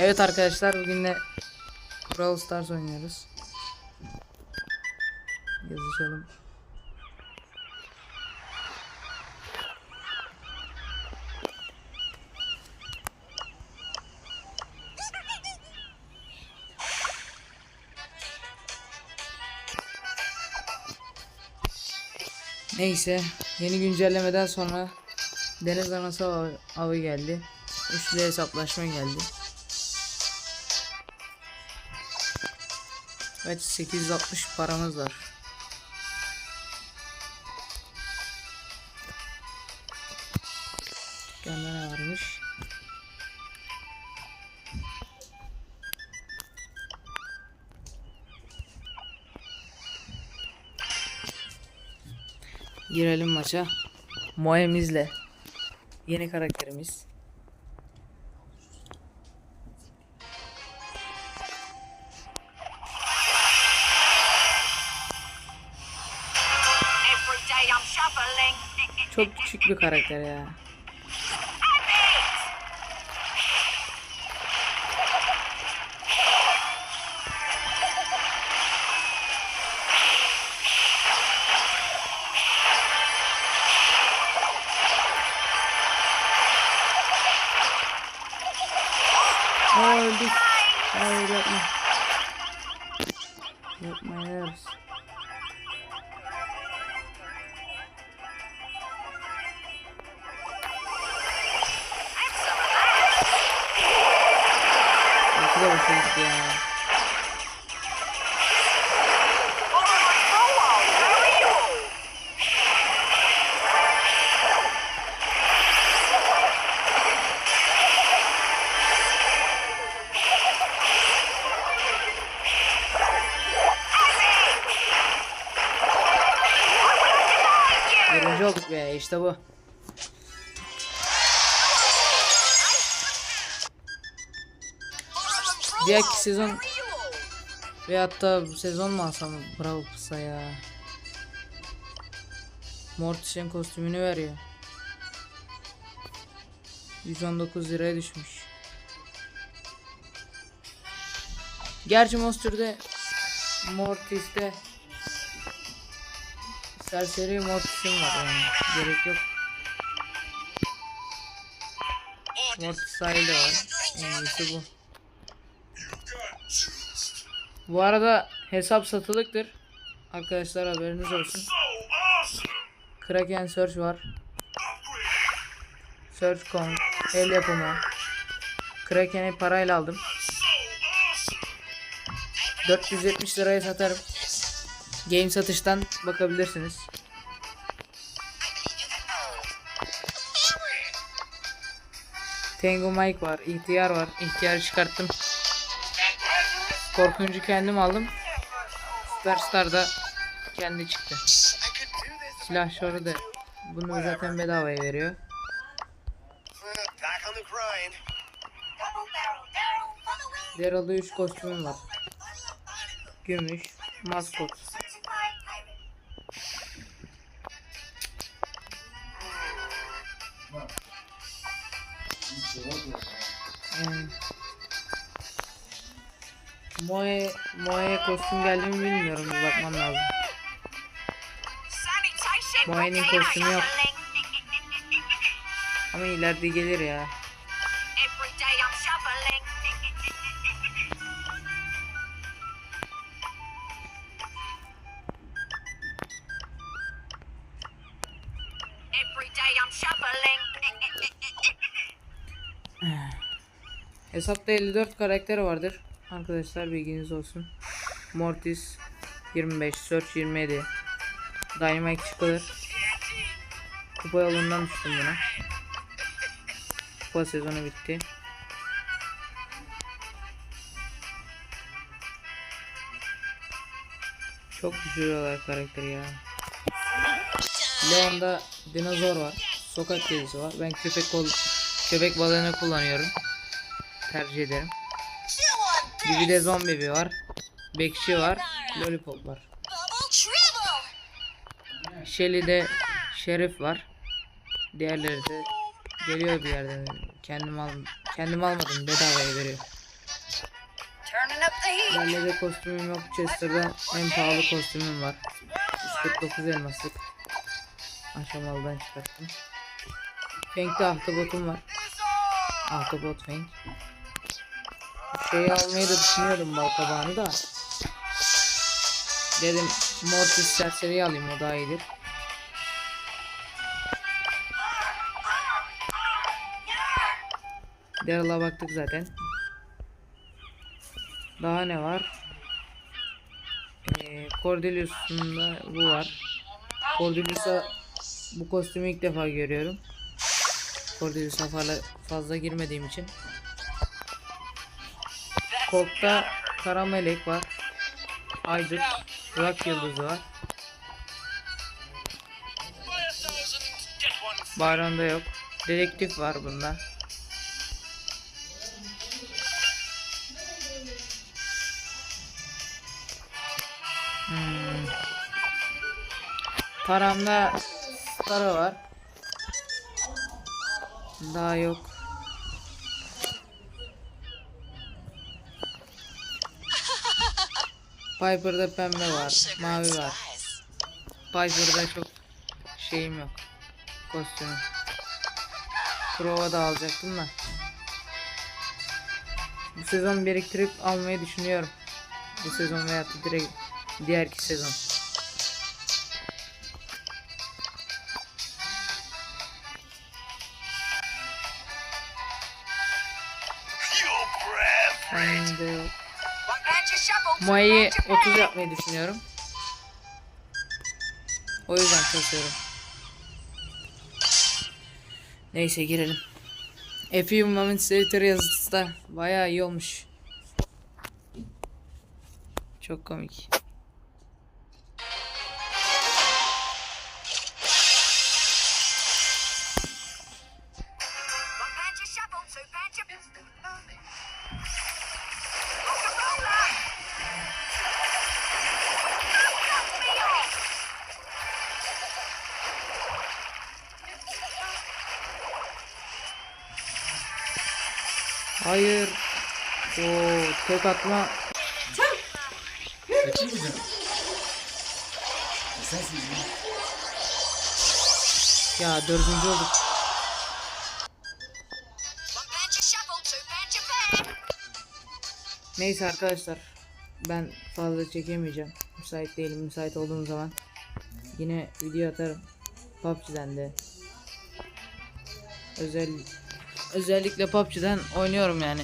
Evet arkadaşlar bugün de Brawl Stars oynuyoruz. Yazışalım. Neyse yeni güncellemeden sonra deniz anası avı, geldi. Üçlü hesaplaşma geldi. Evet 860 paramız var. Dükkanda ne varmış? Girelim maça. Moemizle. Yeni karakterimiz. Çok küçük bir karakter ya. Aa öldük. Hayır yapma. Nasıl da başladık ya. Birinci olduk be işte bu. Diğerki sezon veyahut da bu sezon mu alsam Bravo Pıs'a ya. Mortis'in kostümünü veriyor. 119 liraya düşmüş. Gerçi Monster'de Mortis'te Serseri Mortis'im var yani. Gerek yok. Mortis sahilde var. En iyisi bu. Bu arada hesap satılıktır. Arkadaşlar haberiniz olsun. Kraken Search var. Search.com el yapımı. Kraken'i parayla aldım. 470 liraya satarım. Game satıştan bakabilirsiniz. Tango Mike var, ihtiyar var. İhtiyarı çıkarttım. Korkuncu kendim aldım. Superstar da kendi çıktı. Silahşörü de bunu zaten bedavaya veriyor. Daryl'da 3 kostümüm var. Gümüş, maskot. Moe, Moe kostüm geldi mi bilmiyorum bir bakmam lazım. Container kostümü yok. Ama ileride gelir ya. Hesapta 54 karakter vardır. Arkadaşlar bilginiz olsun. Mortis 25, Search 27. Dynamite çıkılır. Kupa yolundan düştüm buna. Kupa sezonu bitti. Çok düşürüyorlar karakteri ya. Leon'da dinozor var. Sokak kedisi var. Ben köpek kol köpek balığını kullanıyorum. Tercih ederim. Bir de zombi var. Bekçi var. Lollipop var. Shelly'de şerif var. Diğerleri de geliyor bir yerden. Kendim al kendim almadım bedavaya veriyor. Bende de kostümüm yok. Chester'da en pahalı kostümüm var. 149 elmaslık. Aşamalıdan çıkarttım. Fank'te ahtapotum var. Ahtapot Fank. Şeyi almayı da düşünüyordum bal kabağını da. Dedim Mortis serseriyi alayım o daha iyidir. Daryl'a baktık zaten. Daha ne var? Ee, Cordelius'un da bu var. Cordelius'a bu kostümü ilk defa görüyorum. Cordelius'a fazla girmediğim için. Colt'ta Kara Melek var. Aydut, Burak Yıldızı var. Bayramda yok. Dedektif var bunda. Hmm. Paramda Stara var. Daha yok. Piper'da pembe var, mavi var. Piper'da çok şeyim yok. Kostümüm. Prova da alacaktım da. Bu sezon biriktirip almayı düşünüyorum. Bu sezon veya direkt diğerki sezon. Ben de One of 30 hay. yapmayı düşünüyorum. O yüzden kasıyorum. Neyse girelim. Few moments later yazısı da bayağı iyi olmuş. Çok komik. Hayır. Oo, tek atma. Ya dördüncü olduk. Neyse arkadaşlar. Ben fazla çekemeyeceğim. Müsait değilim. Müsait olduğum zaman yine video atarım. PUBG'den de. Özel özellikle PUBG'den oynuyorum yani.